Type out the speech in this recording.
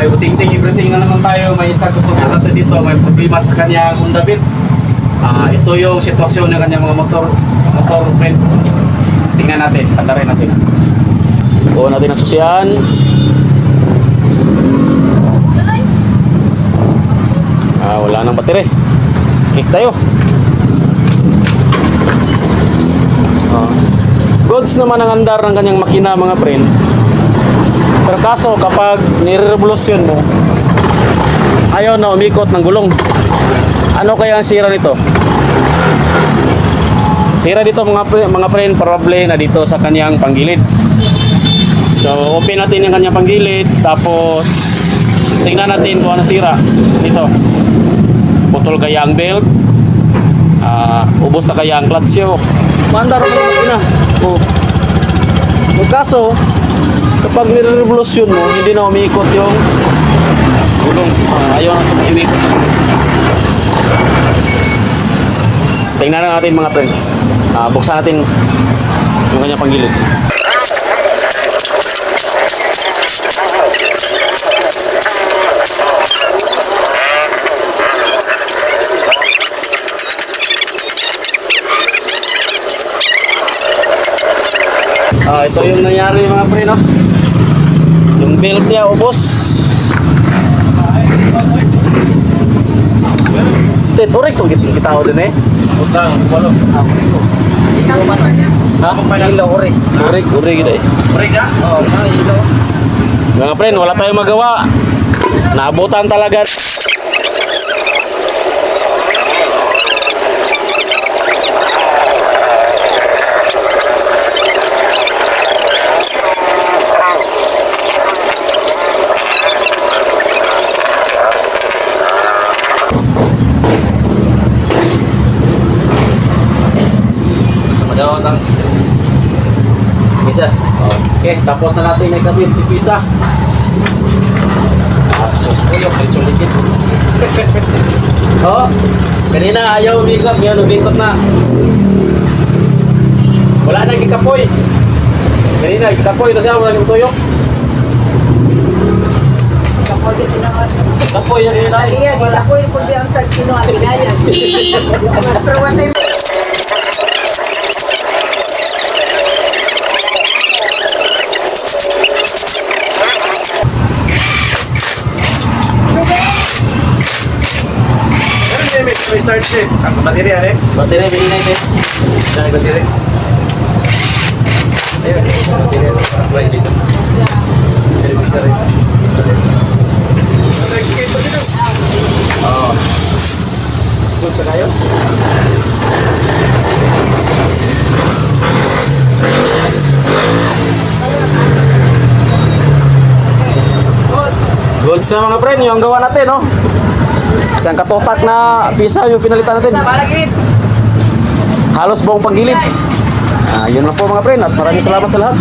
Ay, uting-ting everything na naman tayo. May isa gusto ko natin dito. May problema sa kanya Honda Beat. Ah, ito yung sitwasyon ng kanyang mga motor motor friend. Tingnan natin, pandarin natin. Kuha natin ang susian. Ah, wala nang battery. Kick tayo. Ah. Goods naman ang andar ng kanyang makina mga friend. Pero kaso kapag nire-revolusyon mo, ayaw na umikot ng gulong. Ano kaya ang sira nito? Sira dito mga pre- mga friend, probably na dito sa kanyang panggilid. So, open natin yung kanyang panggilid, tapos tingnan natin kung ano sira dito. Putol kaya ang belt, ah, ubos na kaya ang clutch yo. Mandar mo na. Oh. Kaso, kapag nire-revolusyon mo, hindi na umiikot yung gulong. Ah, ayaw na umiikot. Tingnan na natin mga friend. Ah, buksan natin yung kanyang panggilid. Ah, ito yung nangyari mga pre, no? Yung belt niya ubos. Ito, turik kung kita kita ko din eh. Utang, walo. Ha? Ilo, ore. Turik, turik gitu eh. Break na? Oo, oh, ilo. Mga friend, wala tayong magawa. Naabutan talaga. Daw ang isa. Okay, tapos na natin may kabit ipisa. Asos ko yung pretso likit. oh, kanina ayaw umikot, yan umikot na. Wala na kikapoy. Kanina, kikapoy na siya, wala nang tuyok. Kapoy yan kanina. Iya, kita ko yung kundi ang tag kino ang pinaya. Pero what time Pero may start eh. Ang battery are. May inay din. Saan ang battery? Ayun, battery. Apply dito. Ito dito. Oo. Gusto kayo? Goods na mga friend, yung gawa natin, no? Isang katotak na pisa yung pinalitan natin. Halos buong paggilid. Ah, yun lang po mga friend at maraming salamat sa lahat.